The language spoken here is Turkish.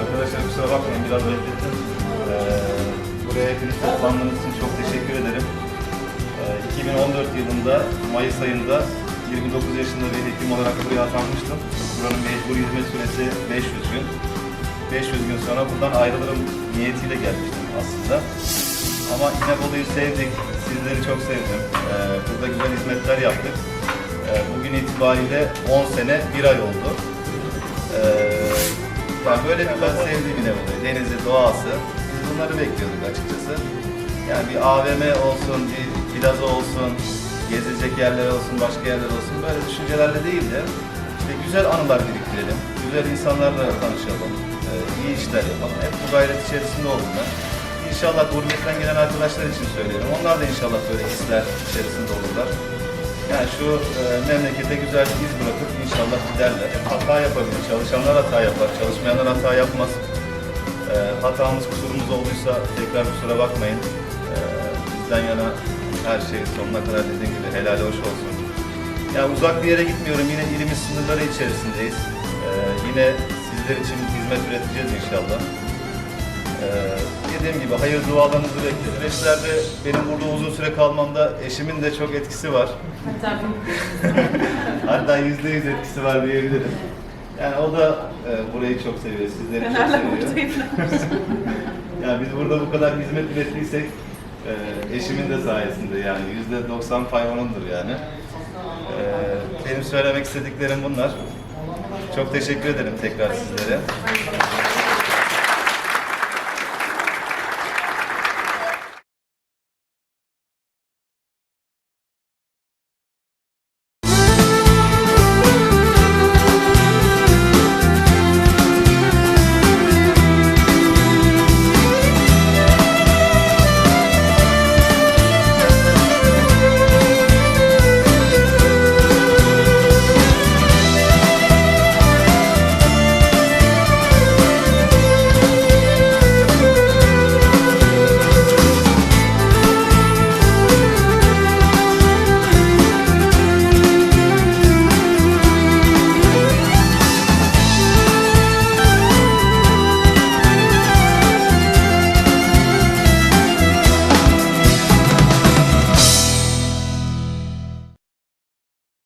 Arkadaşlar kusura bakmayın biraz beklettim. Ee, buraya hepiniz toplandığınız için çok teşekkür ederim. Ee, 2014 yılında Mayıs ayında 29 yaşında bir hekim olarak buraya atanmıştım. Buranın mecbur hizmet süresi 500 gün. 500 gün sonra buradan ayrılırım niyetiyle gelmiştim aslında. Ama İnebolu'yu sevdik, sizleri çok sevdim. Ee, burada güzel hizmetler yaptık. Ee, bugün itibariyle 10 sene 1 ay oldu. Ee, yani böyle bir ben sevdiğim İnebolu. Denizi, doğası. Biz bunları bekliyorduk açıkçası. Yani bir AVM olsun, bir plaza olsun, gezilecek yerler olsun, başka yerler olsun böyle düşüncelerle değil de işte güzel anılar biriktirelim, güzel insanlarla tanışalım, e, iyi işler yapalım. Hep bu gayret içerisinde oldum ben. İnşallah gurbetten gelen arkadaşlar için söylüyorum. Onlar da inşallah böyle hisler içerisinde olurlar. Yani şu e, memlekete güzel bir iz bırakıp inşallah giderler. Hata yapabilir, çalışanlar hata yapar, çalışmayanlar hata yapmaz. E, hatamız, kusurumuz olduysa tekrar kusura bakmayın. E, bizden yana her şey sonuna kadar dediğim gibi helal hoş olsun. Yani uzak bir yere gitmiyorum. Yine ilimiz sınırları içerisindeyiz. E, yine sizler için hizmet üreteceğiz inşallah. E, dediğim gibi hayır dualarınızı bekliyorum. Süreçlerde benim burada uzun süre kalmamda eşimin de çok etkisi var. Hatta yüzde yüz etkisi var diyebilirim. Yani o da e, burayı çok seviyor, sizleri çok Fener'le seviyor. Yani biz burada bu kadar hizmet ürettiysek e, eşimin de sayesinde yani yüzde 90 pay onundur yani. E, benim söylemek istediklerim bunlar. Çok teşekkür ederim tekrar sizlere.